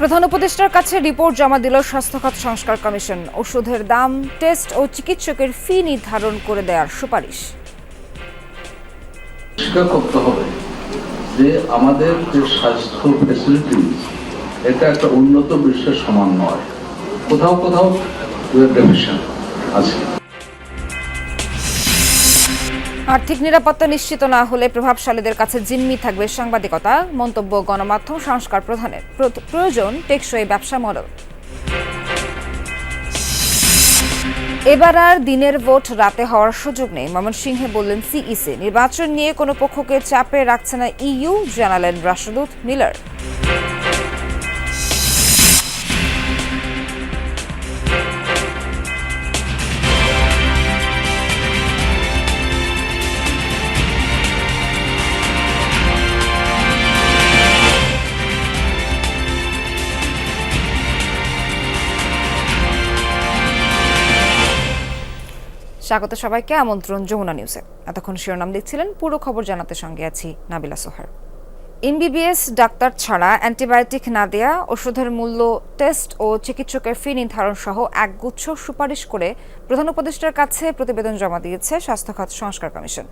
প্রধান উপদেষ্টার কাছে রিপোর্ট জমা দিল স্বাস্থ্য খাত সংস্কার কমিশন। ওষুধের দাম, টেস্ট ও চিকিৎসকের ফি নির্ধারণ করে দেওয়ার সুপারিশ। যে আমাদের যে স্বাস্থ্য ফেসিলিটি এটা একটা উন্নত বিশ্বের সমান নয়। কোথাও কোথাও আছে। আর্থিক নিরাপত্তা নিশ্চিত না হলে প্রভাবশালীদের কাছে জিম্মি থাকবে সাংবাদিকতা, মন্তব্য গণমাধ্যম, সংস্কার প্রধানের। প্র- প্রয়োজন টেকসই ব্যবসা মডেল। এবার আর দিনের ভোট রাতে হওয়ার সুযোগ নেই, ময়মনসিংহে বললেন সিইসি। নির্বাচন নিয়ে কোনো পক্ষকে চাপে রাখছে না ইইউ জানালেন রাষ্ট্রদূত মিলার। স্বাগত সবাইকে, আমন্ত্রণ যমুনা নিউজে এতক্ষণ শিরোনাম দেখছিলেন, পুরো খবর জানাতে সঙ্গে আছি নাবিলা সোহার। এমবিবিএস ডাক্তার ছাড়া অ্যান্টিবায়োটিক না দেয়া, ওষুধের মূল্য, টেস্ট ও চিকিৎসকের ফি নির্ধারণ সহ একগুচ্ছ সুপারিশ করে প্রধান উপদেষ্টার কাছে প্রতিবেদন জমা দিয়েছে স্বাস্থ্য খাত সংস্কার কমিশন।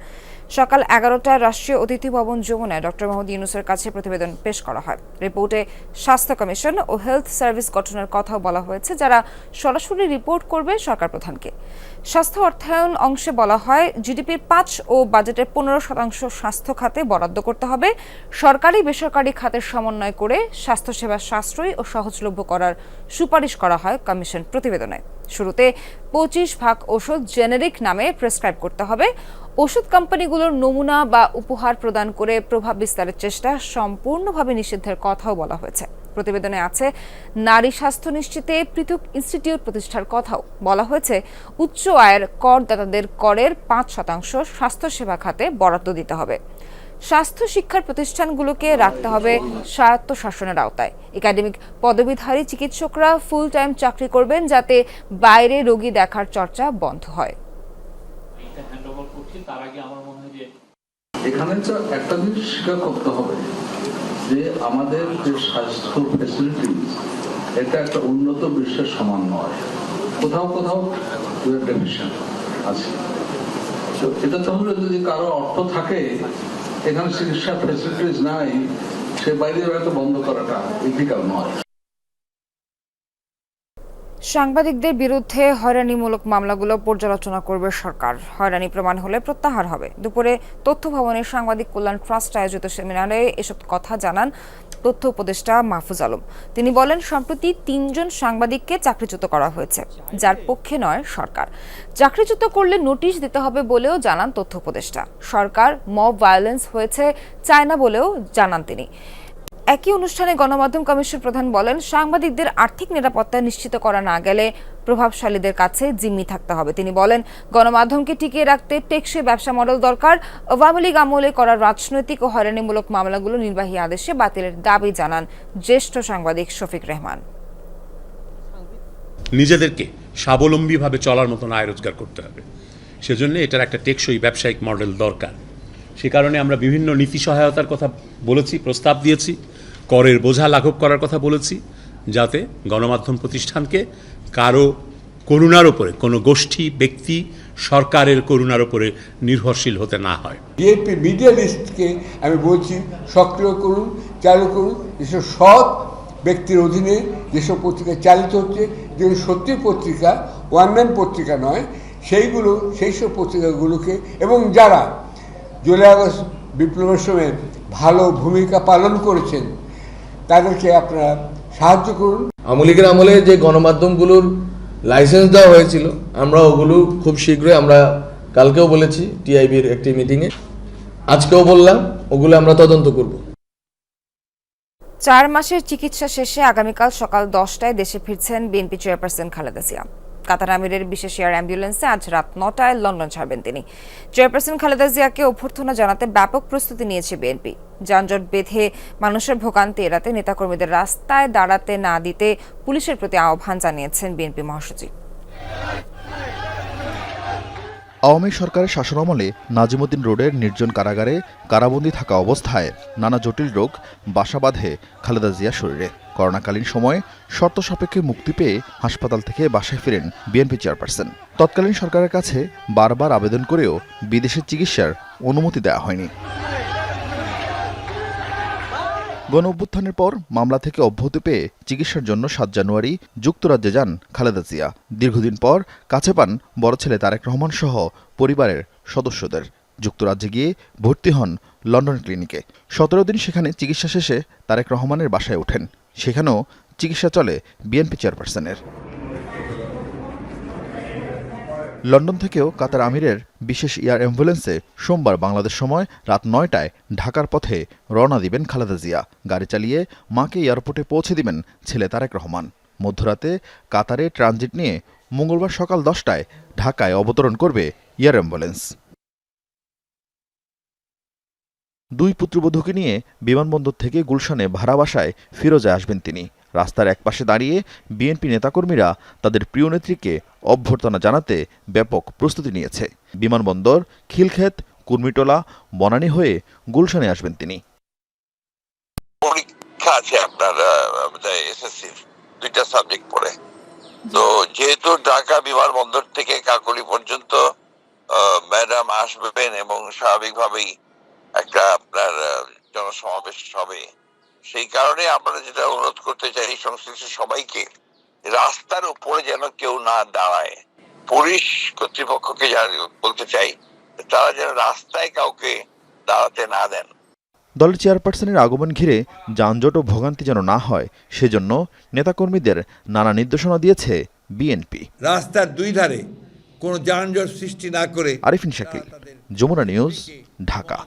সকাল এগারোটায় রাষ্ট্রীয় অতিথি ভবন যমুনায় ডক্টর মোহাম্মদ ইউনুসের কাছে প্রতিবেদন পেশ করা হয়। রিপোর্টে স্বাস্থ্য কমিশন ও হেলথ সার্ভিস গঠনের কথাও বলা হয়েছে, যারা সরাসরি রিপোর্ট করবে সরকার প্রধানকে। স্বাস্থ্য অর্থায়ন অংশে বলা হয়, জিডিপির পাঁচ ও বাজেটের পনেরো শতাংশ স্বাস্থ্য খাতে বরাদ্দ করতে হবে। সরকারি বেসরকারি খাতের সমন্বয় করে স্বাস্থ্যসেবা সাশ্রয়ী ও সহজলভ্য করার সুপারিশ করা হয় কমিশন প্রতিবেদনে। শুরুতে পঁচিশ ভাগ ওষুধ জেনেরিক নামে প্রেসক্রাইব করতে হবে। ওষুধ কোম্পানিগুলোর নমুনা বা উপহার প্রদান করে প্রভাব বিস্তারের চেষ্টা সম্পূর্ণভাবে নিষিদ্ধের কথাও বলা হয়েছে। প্রতিবেদনে আছে, নারী স্বাস্থ্য নিশ্চিতে পৃথক ইনস্টিটিউট প্রতিষ্ঠার কথাও বলা হয়েছে। উচ্চ আয়ের করদাতাদের করের পাঁচ শতাংশ স্বাস্থ্যসেবা খাতে বরাদ্দ দিতে হবে। স্বাস্থ্য শিক্ষার প্রতিষ্ঠানগুলোকে রাখতে হবে স্বায়ত্ত শাসনের আওতায়। একাডেমিক পদবীধারী চিকিৎসকরা ফুল টাইম চাকরি করবেন যাতে বাইরে রোগী দেখার চর্চা বন্ধ হয়। এটা হ্যান্ড ওভার করছি তার আগে আমার যে এখানে তো একটা জিনিস স্বীকার করতে হবে যে আমাদের যে স্বাস্থ্য ফেসিলিটি এটা একটা উন্নত বিশ্বের সমান নয়। কোথাও কোথাও আছে। তো এটা তাহলে যদি কারও অর্থ থাকে এখানে চিকিৎসা ফেসিলিটিস নাই, সে বাইরে হয়তো বন্ধ করাটা ইথিক্যাল নয়। সাংবাদিকদের বিরুদ্ধে হয়রানিমূলক মামলাগুলো পর্যালোচনা করবে সরকার। হয়রানি প্রমাণ হলে প্রত্যাহার হবে। দুপুরে তথ্য ভবনের সাংবাদিক কল্যাণ ট্রাস্ট আয়োজিত সেমিনারে এসব কথা জানান তথ্য উপদেষ্টা মাহফুজ আলম। তিনি বলেন, সম্প্রতি তিনজন সাংবাদিককে চাকরিচ্যুত করা হয়েছে, যার পক্ষে নয় সরকার। চাকরিচ্যুত করলে নোটিশ দিতে হবে বলেও জানান তথ্য উপদেষ্টা। সরকার মব ভায়োলেন্স হয়েছে চায় না বলেও জানান তিনি। একই অনুষ্ঠানে গণমাধ্যম কমিশন প্রধান বলেন, সাংবাদিকদের আর্থিক নিরাপত্তা নিশ্চিত করা না গেলে প্রভাবশালীদের কাছে জিম্মি থাকতে হবে। তিনি বলেন, গণমাধ্যমকে টিকিয়ে রাখতে টেকসই ব্যবসা মডেল দরকার। আওয়ামী লীগ আমলে করা রাজনৈতিক ও হয়রানিমূলক মামলাগুলো নির্বাহী আদেশে বাতিলের দাবি জানান জ্যেষ্ঠ সাংবাদিক শফিক রেহমান। নিজেদেরকে স্বাবলম্বীভাবে চলার মতন আয় রোজগার করতে হবে। সেজন্য এটার একটা টেকসই ব্যবসায়িক মডেল দরকার। সে কারণে আমরা বিভিন্ন নীতি সহায়তার কথা বলেছি, প্রস্তাব দিয়েছি। করের বোঝা লাঘব করার কথা বলেছি, যাতে গণমাধ্যম প্রতিষ্ঠানকে কারও করুণার ওপরে কোনো গোষ্ঠী, ব্যক্তি, সরকারের করুণার ওপরে নির্ভরশীল হতে না হয়। বিএনপি মিডিয়া লিস্টকে আমি বলছি সক্রিয় করুন, চালু করুন, যেসব সৎ ব্যক্তির অধীনে যেসব পত্রিকা চালিত হচ্ছে, যেগুলো সত্যি পত্রিকা ওয়ান ম্যান পত্রিকা নয়, সেইগুলো সেই সব পত্রিকাগুলোকে, এবং যারা জুলাই আগস্ট বিপ্লবের সময় ভালো ভূমিকা পালন করেছেন তাদেরকে আপনারা সাহায্য করুন। আওয়ামী লীগের আমলে যে গণমাধ্যমগুলোর লাইসেন্স দেওয়া হয়েছিল আমরা ওগুলো খুব শীঘ্রই আমরা কালকেও বলেছি টিআইবির একটি মিটিংয়ে আজকেও বললাম ওগুলো আমরা তদন্ত করব। চার মাসের চিকিৎসা শেষে আগামীকাল সকাল দশটায় দেশে ফিরছেন BNP chairperson Khaleda Zia. Qatar আমিরের বিশেষ এয়ার অ্যাম্বুলেন্সে আজ রাত নটায় লন্ডন ছাড়বেন তিনি। চেয়ারপারসন খালেদা জিয়াকে অভ্যর্থনা জানাতে ব্যাপক প্রস্তুতি নিয়েছে বিএনপি। যানজট বেঁধে মানুষের ভোগান্তি এড়াতে নেতাকর্মীদের রাস্তায় দাঁড়াতে না দিতে পুলিশের প্রতি আহ্বান জানিয়েছেন বিএনপি মহাসচিব। আওয়ামী সরকারের শাসনামলে নাজিমুদ্দিন রোডের নির্জন কারাগারে কারাবন্দী থাকা অবস্থায় নানা জটিল রোগ, বাসা বাঁধে খালেদা জিয়া শরীরে। করোনাকালীন সময়ে শর্ত সাপেক্ষে মুক্তি পেয়ে হাসপাতাল থেকে বাসায় ফিরেন বিএনপি চেয়ারপারসন। তৎকালীন সরকারের কাছে বারবার আবেদন করেও বিদেশের চিকিৎসার অনুমতি দেওয়া হয়নি। গণ অভ্যুত্থানের পর মামলা থেকে অব্যাহতি পেয়ে চিকিৎসার জন্য সাত জানুয়ারি যুক্তরাজ্যে যান খালেদা জিয়া। দীর্ঘদিন পর কাছে পান বড় ছেলে তারেক রহমান সহ পরিবারের সদস্যদের। যুক্তরাজ্যে গিয়ে ভর্তি হন লন্ডন ক্লিনিকে। সতেরো দিন সেখানে চিকিৎসা শেষে তারেক রহমানের বাসায় ওঠেন। সেখানেও চিকিৎসা চলে বিএনপি চেয়ারপারসনের। লন্ডন থেকেও কাতার আমিরের বিশেষ এয়ার অ্যাম্বুলেন্সে সোমবার বাংলাদেশ সময় রাত নয়টায় ঢাকার পথে রওনা দিবেন খালেদা জিয়া। গাড়ি চালিয়ে মাকে এয়ারপোর্টে পৌঁছে দিবেন ছেলে তারেক রহমান। মধ্যরাতে কাতারে ট্রানজিট নিয়ে মঙ্গলবার সকাল দশটায় ঢাকায় অবতরণ করবে এয়ার অ্যাম্বুলেন্স। দুই পুত্রবধূকে নিয়ে বিমানবন্দর থেকে গুলশানে ভাড়া বাসায় ফিরোজে আসবেন তিনি। রাস্তার একপাশে দাঁড়িয়ে বিএনপি নেতাকর্মীরা তাদের প্রিয় নেত্রীকে অভ্যর্থনা জানাতে ব্যাপক প্রস্তুতি নিয়েছে। বিমানবন্দর, খিলক্ষেত, কুর্মিটোলা, বনানী হয়ে গুলশানে আসবেন তিনি। পরীক্ষা আছে আপনার এসএসসির দুইটা সাবজেক্ট তো যেহেতু ঢাকা বিমানবন্দর থেকে কাকলি পর্যন্ত ম্যাডাম আসবেন এবং স্বাভাবিকভাবেই একটা আপনার জনসমাবেশ হবে। সেই কারণে আমরা যেটা অনুরোধ করতে চাই সংশ্লিষ্ট সবাইকে রাস্তার উপরে যেন কেউ না দাঁড়ায়। পুলিশ কর্তৃপক্ষকে বলতে চাই তারা যেন রাস্তায় কাউকে দাঁড়াতে না দেন। দলের চেয়ারপারসনের আগমন ঘিরে যানজট ও ভোগান্তি যেন না হয় সেজন্য নেতাকর্মীদের নানা নির্দেশনা দিয়েছে বিএনপি। রাস্তার দুই ধারে কোনো যানজট সৃষ্টি না করে আরিফিন শাকিল যমুনা নিউজ ঢাকা।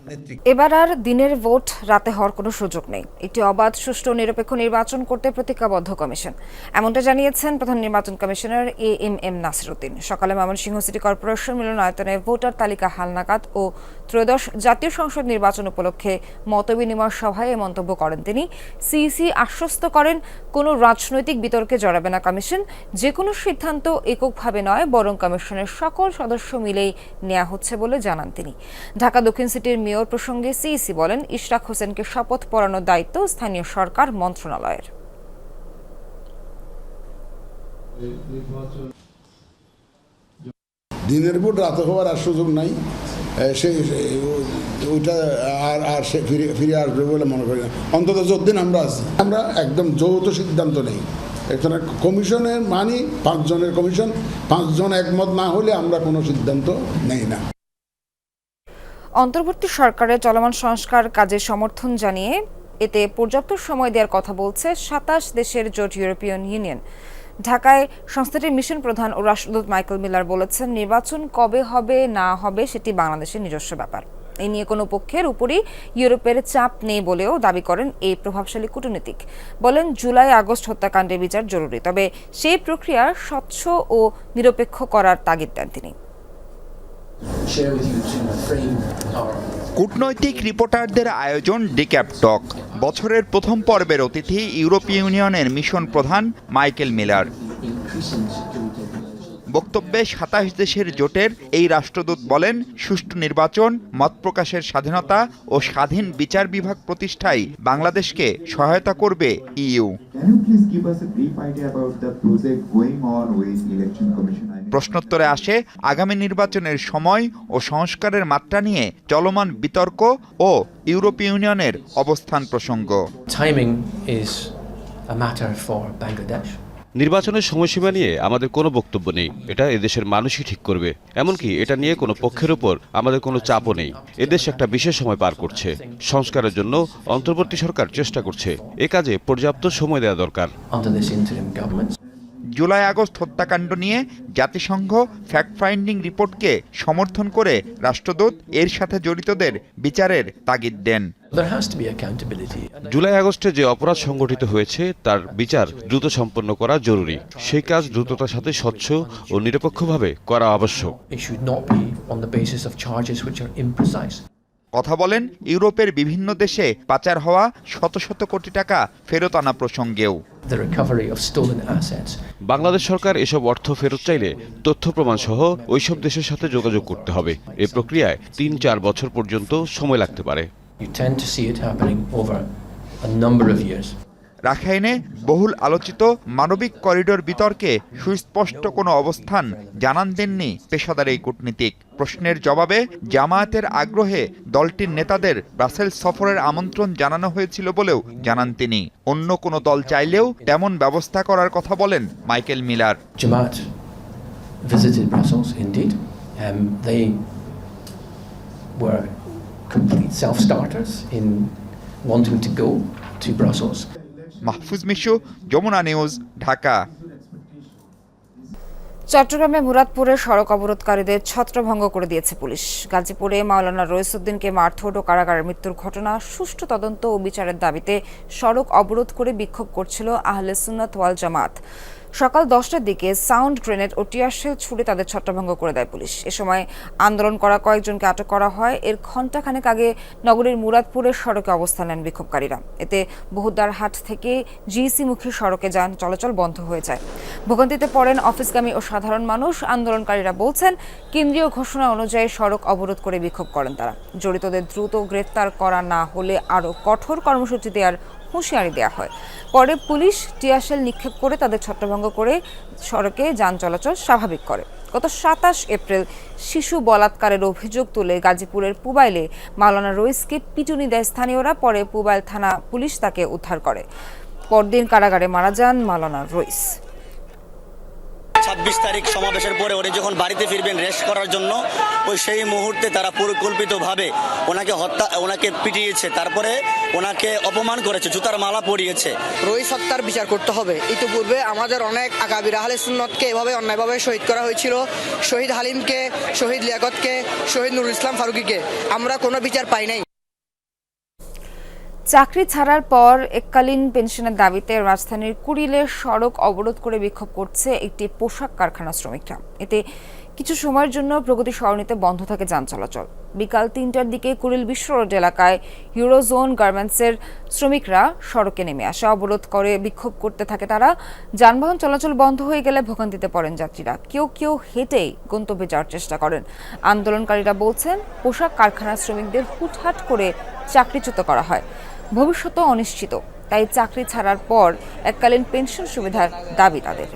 এবার আর দিনের ভোট রাতে হওয়ার কোনো সুযোগ নেই। একটি অবাধ, সুষ্ঠু, নিরপেক্ষ নির্বাচন করতে প্রতিজ্ঞাবদ্ধ কমিশন। এমনটা জানিয়েছেন প্রধান নির্বাচন commissioner A M M Nasiruddin. সকালে ময়মনসিংহ সিটি কর্পোরেশন মিলনায়তনে ভোটার তালিকা হালনাগাদ ও ত্রয়োদশ জাতীয় সংসদ নির্বাচন উপলক্ষে মতবিনিময় সভায় এ মন্তব্য করেন তিনি। সিইসি আশ্বস্ত করেন, কোনো রাজনৈতিক বিতর্কে জড়াবে না কমিশন যে কোনো সিদ্ধান্ত এককভাবে নয়, বরং কমিশনের সকল সদস্য মিলেই নেওয়া হচ্ছে বলে জানান তিনি। ঢাকা দক্ষিণ সিটির মেয়র প্রসঙ্গে সিইসি বলেন, ইশরাক হোসেনকে শপথ পড়ানোর দায়িত্ব স্থানীয় সরকার মন্ত্রণালয়ের। দিনের ভোট রাতে হওয়ার আর সুযোগ নাই। সে ওইটা আর আর সে ফিরে ফিরে আসবে বলে মনে করি না। অন্তত আমরা আছি, আমরা একদম যৌথ সিদ্ধান্ত নেই। এখানে কমিশনের মানি, পাঁচজনের কমিশন, পাঁচজন একমত না হলে আমরা কোনো সিদ্ধান্ত নেই না। অন্তর্বর্তী সরকারের চলমান সংস্কার কাজে সমর্থন জানিয়ে এতে পর্যাপ্ত সময় দেওয়ার কথা বলছে সাতাশ দেশের জোট ইউরোপিয়ান ইউনিয়ন। ঢাকায় সংস্থাটির মিশন প্রধান ও রাষ্ট্রদূত মাইকেল মিলার বলেছেন, নির্বাচন কবে হবে, না হবে সেটি বাংলাদেশের নিজস্ব ব্যাপার। এই নিয়ে কোনো পক্ষের উপরই ইউরোপের চাপ নেই বলেও দাবি করেন এই প্রভাবশালী কূটনীতিক। বলেন, জুলাই আগস্ট হত্যাকাণ্ডের বিচার জরুরি, তবে সেই প্রক্রিয়া স্বচ্ছ ও নিরপেক্ষ করার তাগিদ দেন তিনি। কূটনৈতিক রিপোর্টারদের আয়োজন ডিক্যাপ টক। বছরের প্রথম পর্বের অতিথি ইউরোপীয় ইউনিয়নের মিশন প্রধান মাইকেল মিলার। বক্তব্যে সাতাশ দেশের জোটের এই রাষ্ট্রদূত বলেন সুষ্ঠু নির্বাচন মত প্রকাশের স্বাধীনতা ও স্বাধীন বিচার বিভাগ প্রতিষ্ঠায় বাংলাদেশকে সহায়তা করবে ইইউ। প্রশ্নোত্তরে আসে আগামী নির্বাচনের সময় ও সংস্কারের মাত্রা নিয়ে চলমান বিতর্ক ও ইউরোপীয় ইউনিয়নের অবস্থান প্রসঙ্গ. নির্বাচনের সময়সীমা নিয়ে আমাদের কোনো বক্তব্য নেই। এটা এদেশের মানুষই ঠিক করবে। এমনকি এটা নিয়ে কোনো পক্ষের উপর আমাদের কোনো চাপও নেই। এদেশ একটা বিশেষ সময় পার করছে। সংস্কারের জন্য অন্তর্বর্তী সরকার চেষ্টা করছে। এ কাজে পর্যাপ্ত সময় দেওয়া দরকার। জুলাই আগস্ট হত্যাকাণ্ড নিয়ে জাতিসংঘ ফ্যাক্ট ফাইন্ডিং রিপোর্টকে সমর্থন করে রাষ্ট্রদূত এর সাথে জড়িতদের বিচারের তাগিদ দেন. জুলাই আগস্টে যে অপরাধ সংগঠিত হয়েছে তার বিচার দ্রুত সম্পন্ন করা জরুরি। সেই কাজ দ্রুততার সাথে স্বচ্ছ ও নিরপেক্ষভাবে করা আবশ্যক। কথা বলেন ইউরোপের বিভিন্ন দেশে পাচার হওয়া শত শত কোটি টাকা ফেরত আনা প্রসঙ্গেও. বাংলাদেশ সরকার এসব অর্থ ফেরত চাইলে তথ্য প্রমাণ সহ ওইসব দেশের সাথে যোগাযোগ করতে হবে এ প্রক্রিয়ায় তিন চার বছর পর্যন্ত সময় লাগতে পারে. রাখাইনে বহুল আলোচিত মানবিক করিডোর বিতর্কে সুস্পষ্ট কোনো অবস্থান জানান দেননি পেশাদার এই কূটনীতিক প্রশ্নের জবাবে জামায়াতের আগ্রহে দলটির নেতাদের ব্রাসেলস সফরের আমন্ত্রণ জানানো হয়েছিল বলেও জানান তিনি অন্য কোনো দল চাইলেও তেমন ব্যবস্থা করার কথা বলেন Michael Miller Jamaat visited Brussels, indeed. Um, they were complete self starters in wanting to go to Brussels. Mahfuz Mishu Jamuna news Dhaka চট্টগ্রামে মুরাদপুরে সড়ক অবরোধকারীদের ছত্রভঙ্গ করে দিয়েছে পুলিশ। গাজীপুরে মাওলানা রইসুদ্দিনকে মারধর ও কারাগারের মৃত্যুর ঘটনা, সুষ্ঠু তদন্ত ও বিচারের দাবিতে সড়ক অবরোধ করে বিক্ষোভ করছিল আহলে সুন্নাত ওয়াল জামাত। সকাল দশটার দিকে সাউন্ড গ্রেনেড ও টিয়ারশেল ছুড়ে তাদের ছত্রভঙ্গ করে দেয় পুলিশ। এ সময় আন্দোলন করা কয়েকজনকে আটক করা হয়। এর ঘণ্টাখানেক আগে নগরীর মুরাদপুরের সড়কে অবস্থান নেন বিক্ষোভকারীরা। এতে বহুদ্দার হাট থেকে জিইসি মুখী সড়কে যান, চলাচল বন্ধ হয়ে যায়। ভোগান্তিতে পড়েন অফিসগামী ও সাধারণ মানুষ। আন্দোলনকারীরা বলছেন, কেন্দ্রীয় ঘোষণা অনুযায়ী সড়ক অবরোধ করে বিক্ষোভ করেন তারা। জড়িতদের দ্রুত গ্রেফতার করা না হলে আরও কঠোর কর্মসূচি দেওয়ার হুঁশিয়ারি দেওয়া হয়। পরে পুলিশ টিয়াশেল নিক্ষেপ করে তাদের ছত্রভঙ্গ করে সড়কে যান চলাচল স্বাভাবিক করে। গত সাতাশ এপ্রিল শিশু বলাৎকারের অভিযোগ তুলে গাজীপুরের পুবাইলে মালানা রইসকে পিটুনি দেয় স্থানীয়রা, পরে পুবাইল থানা পুলিশ তাকে উদ্ধার করে। পরদিন কারাগারে মারা যান মালানা রইস। ছাব্বিশ তারিখ সমাবেশের পরে উনি যখন বাড়িতে ফিরবেন রেস্ট করার জন্য, ওই সেই মুহূর্তে তারা পরিকল্পিতভাবে ওনাকে হত্যা, ওনাকে পিটিয়েছে, তারপরে ওনাকে অপমান করেছে, জুতার মালা পরিয়েছে। রই সত্তার বিচার করতে হবে। ইতিপূর্বে আমাদের অনেক আগাবির আহলে সুন্নতকে এভাবে অন্যায়ভাবে শহীদ করা হয়েছিল। শহীদ হালিমকে, শহীদ লিয়াকতকে, শহীদ নুরুল ইসলাম ফারুকিকে। আমরা কোনো বিচার পাই নাই। চাকরি ছাড়ার পর এককালীন পেনশনের দাবিতে রাজধানীর কুড়িলের সড়ক অবরোধ করে বিক্ষোভ করছে একটি পোশাক কারখানা শ্রমিকরা। এতে কিছু সময়ের জন্য প্রগতি সরণিতে বন্ধ থাকে যান চলাচল। বিকাল তিনটার দিকে কুড়িল বিশ্ব রোড এলাকায় ইউরোজোন গার্মেন্টসের শ্রমিকরা সড়কে নেমে আসে। অবরোধ করে বিক্ষোভ করতে থাকে তারা। যানবাহন চলাচল বন্ধ হয়ে গেলে ভোগান্তিতে পড়েন যাত্রীরা। কেউ কেউ হেঁটেই গন্তব্যে যাওয়ার চেষ্টা করেন। আন্দোলনকারীরা বলছেন, পোশাক কারখানার শ্রমিকদের হুটহাট করে চাকরিচ্যুত করা হয়। ভবিষ্যৎ অনিশ্চিত। তাই চাকরি ছাড়ার পর এককালীন পেনশন সুবিধার দাবি তাদের।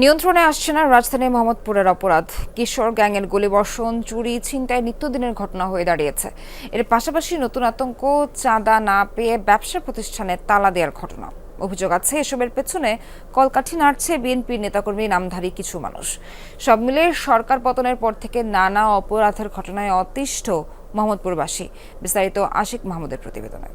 নিয়ন্ত্রণে আসছে না রাজধানী মোহাম্মদপুরের অপরাধ। কিশোর গ্যাংয়ের গুলিবর্ষণ, চুরি, ছিনতাই নিত্যদিনের ঘটনা হয়ে দাঁড়িয়েছে। এর পাশাপাশি নতুন আতঙ্ক, চাঁদা না পেয়ে ব্যবসা প্রতিষ্ঠানে তালা দেওয়ার ঘটনা। অভিযোগ আছে, এসবের পেছনে কলকাঠি নাড়ছে বিএনপির নেতাকর্মী, নামধারী কিছু মানুষ। সব মিলে সরকার পতনের পর থেকে নানা অপরাধের ঘটনায় অতিষ্ঠ মোহাম্মদপুরবাসী। বিস্তারিত আশিক মাহমুদের প্রতিবেদনে।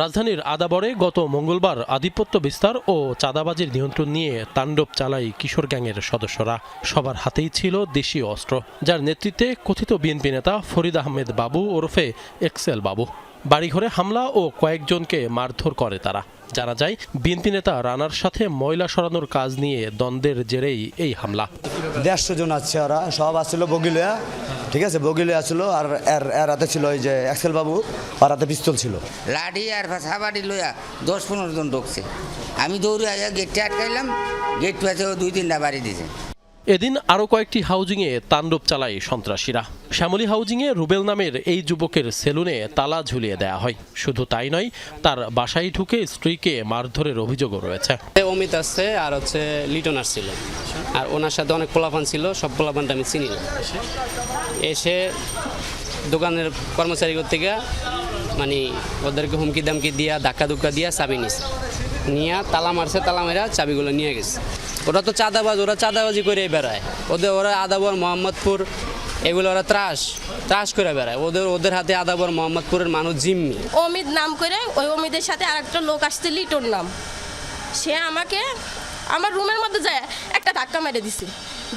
রাজধানীর আদাবরে গত মঙ্গলবার আধিপত্য বিস্তার ও চাঁদাবাজির নিয়ন্ত্রণ নিয়ে তাণ্ডব চালায় কিশোর গ্যাংয়ের সদস্যরা। সবার হাতেই ছিল দেশীয় অস্ত্র, যার নেতৃত্বে কথিত বিএনপি নেতা ফরিদ আহমেদ বাবু ওরফে এক্সেল বাবু। বাড়িঘরে হামলা ও কয়েকজনকে মারধর করে তারা। জানা যায় বিএনপি নেতা রানার সাথে ময়লা সরানোর কাজ নিয়ে দ্বন্দ্বের জেরেই এই হামলা। দেড়শো জন আছে ওরা সব আসছিল বগিলিয়া ঠিক আছে বগিলিয়া আসছিল আর এর এর হাতে ছিল ওই যে এক্সেল বাবু আর হাতে পিস্তল ছিল। লাঠি আর সাবাড়ি লইয়া দশ পনেরো জন ঢুকছে। আমি দৌড়ে গেটটা আটকাইলাম গেট পেছে দুই তিনটা বাড়ি দিছে। এদিন আরও কয়েকটি হাউজিংয়ে তাণ্ডব চালায় সন্ত্রাসীরা। শ্যামলী হাউজিংয়ে রুবেল নামের এই যুবকের সেলুনে তালা ঝুলিয়ে দেয়া হয়। শুধু তাই নয়, তার বাসায় ঢুকে স্ত্রীকে মারধরের অভিযোগও রয়েছে। অমিত আছে আর হচ্ছে লিটন আসছিল। আর ওনার সাথে অনেক পোলাপান ছিল, সব পোলাপানটা আমি চিনি এসে দোকানের কর্মচারী থেকে মানে ওদেরকে হুমকি দামকি দিয়া ধাক্কা ধুক্কা দিয়া চাবি নিছে। নিয়ে তালা মারছে, তালা মেরা চাবিগুলো নিয়ে গেছে। ওরা তো চাঁদাবাজ, ওরা চাঁদাবাজি করে বেড়ায়। ওদের, ওরা আদাবর মোহাম্মদপুর, এগুলো ওরা ত্রাস ত্রাস করে বেড়ায়। ওদের ওদের হাতে আদাবর মোহাম্মদপুরের মানুষ জিম্মি। অমিত নাম করে ওই অমিতের সাথে আরেকটা লোক আসছে, লিটন নাম। সে আমাকে, আমার রুমের মধ্যে যায়, একটা ধাক্কা মেরে দিছে।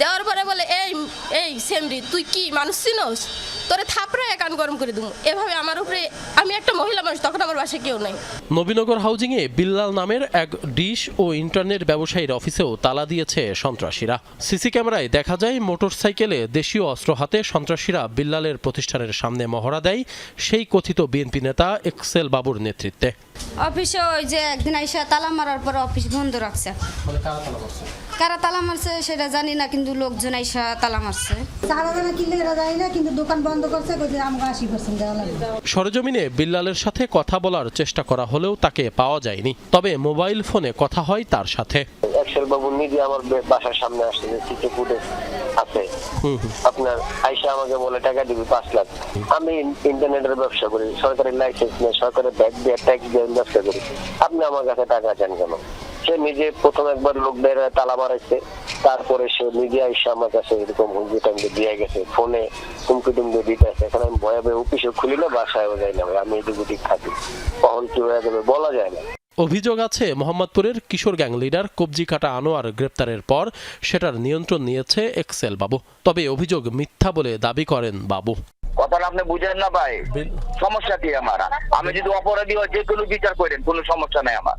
দেওয়ার পরে বলে, এই এই, সেমরি, তুই কি, মানুষ চিনোস? তোরে থাপড়ে কান গরম করে দেবো এভাবে আমার উপরে আমি একটা মহিলা মানুষ তখন আমার বাসায় কেউ নাই। নবীনগর হাউজিংয়ে বিল্লাল নামের এক ডিশ ও ইন্টারনেট ব্যবসায়ীর অফিসেও তালা দিয়েছে সন্ত্রাসীরা। সিসি ক্যামেরায় দেখা যায় মোটরসাইকেলে দেশীয় অস্ত্র হাতে সন্ত্রাসীরা বিল্লালের প্রতিষ্ঠানের সামনে মহড়া দেয় সেই কথিত বিএনপি নেতা এক্সেল বাবুর নেতৃত্বে। অফিসে ওই যে একদিন আইসা তালা মারার পর অফিস বন্ধ রাখছে। কারা তালা মারছে সেটা জানি না কিন্তু লোকজন আইসা তালা মারছে। চারা দানা কিনলে এরা যায় না কিন্তু দোকান বন্ধ করছে কইছে আমাকে আশি পার্সেন্ট দেওয়া লাগবে। সরেজমিনে বিল্লালের সাথে কথা বলার চেষ্টা করা হলেও তাকে পাওয়া যায়নি। তবে মোবাইল ফোনে কথা হয় তার সাথে। অ্যাক্সেল বাবু নিজে আমার বাসার সামনে আসছে যে সিসি ফুটেজ আছে। আপনার আইসা আমাকে বলে টাকা দিবি পাঁচ লাখ। আমি ইন্টারনেটের ব্যবসা করি সরকারি লাইসেন্স নেই সরকারের ব্যাগ দিয়ে ট্যাক্স দিয়ে ব্যবসা করি। আপনি আমার কাছে টাকা চান কেন? সে নিজে প্রথম একবার লোকদের তালা মারাইছে। তারপরে সে নিজে আইসা আমার কাছে এরকম হুমকি টামকি দিয়ে গেছে। ফোনে হুমকি টুমকি দিতে আছে। এখন আমি ভয়ে অফিসে খুলি না, বাসায়ও যাই না আমি এদিক ওদিক থাকি। কখন কি হয়ে যাবে বলা যায় না। অভিযোগ আছে, মোহাম্মদপুরের কিশোর গ্যাং লিডার কবজি কাটা আনোয়ার গ্রেপ্তারের পর সেটার নিয়ন্ত্রণ নিয়েছে এক্সেল বাবু। তবে অভিযোগ মিথ্যা বলে দাবি করেন বাবু। কথাটা আপনি বুঝেন না ভাই। সমস্যা কি আমার? আমি যদি অপরাধী হয় যে কোনো বিচার করেন কোনো সমস্যা নাই আমার।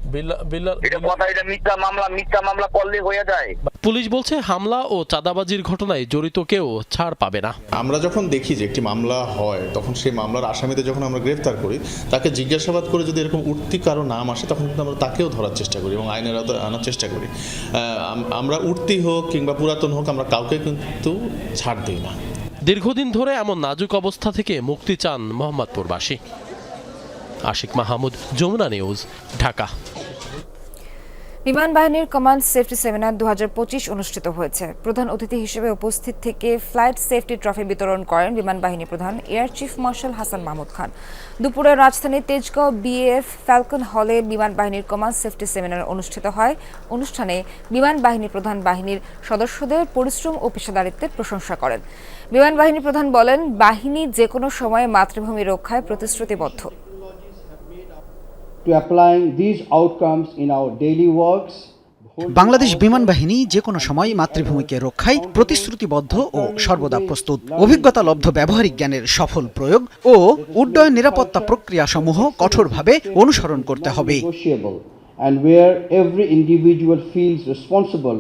এটা কথা এটা মিথ্যা মামলা মিথ্যা মামলা করলে হয়ে যায়। পুলিশ বলছে হামলা ও চাঁদাবাজির ঘটনায় জড়িত কেউ ছাড় পাবে না। আমরা যখন দেখি যে একটি মামলা হয় তখন সেই মামলার আসামিদের যখন আমরা গ্রেফতার করি তাকে জিজ্ঞাসাবাদ করে যদি এরকম উঠতি কারও নাম আসে তখন কিন্তু আমরা তাকেও ধরার চেষ্টা করি এবং আইনের আওতায় আনার চেষ্টা করি। আহ, আমরা উঠতি হোক কিংবা পুরাতন হোক আমরা কাউকে কিন্তু ছাড় দিই না। দীর্ঘদিন ধরে এমন নাজুক অবস্থা থেকে মুক্তি চান মোহাম্মদপুরবাসী। আশিক মাহমুদ যমুনা নিউজ ঢাকা। বিমান বাহিনীর কমান্ড সেফটি সেমিনার দু হাজার পঁচিশ অনুষ্ঠিত হয়েছে। প্রধান অতিথি হিসেবে উপস্থিত থেকে ফ্লাইট সেফটি ট্রফি বিতরণ করেন বিমান বাহিনী প্রধান air chief marshal Hasan Mahmud Khan. দুপুরে রাজধানীর তেজগাঁও বিএফ ফ্যালকন হলে বিমান বাহিনীর কমান্ড সেফটি সেমিনার অনুষ্ঠিত হয়। অনুষ্ঠানে বিমান বাহিনী প্রধান বাহিনীর সদস্যদের পরিশ্রম ও পেশাদারিত্বের প্রশংসা করেন। বিমান বাহিনী প্রধান বলেন, বাহিনী যে কোনো সময়ে মাতৃভূমি রক্ষায় প্রতিশ্রুতিবদ্ধ। To applying these outcomes in our daily works. Bangladesh বিমান বাহিনী যে কোনো সময় মাতৃভূমিকে রক্ষায় প্রতিশ্রুতিবদ্ধ ও সর্বদা প্রস্তুত। অভিজ্ঞতা লব্ধ ব্যবহারিক জ্ঞানের সফল প্রয়োগ ও উড্ডয়ন নিরাপত্তা প্রক্রিয়া সমূহ কঠোরভাবে অনুসরণ করতে হবে। And where every individual feels responsible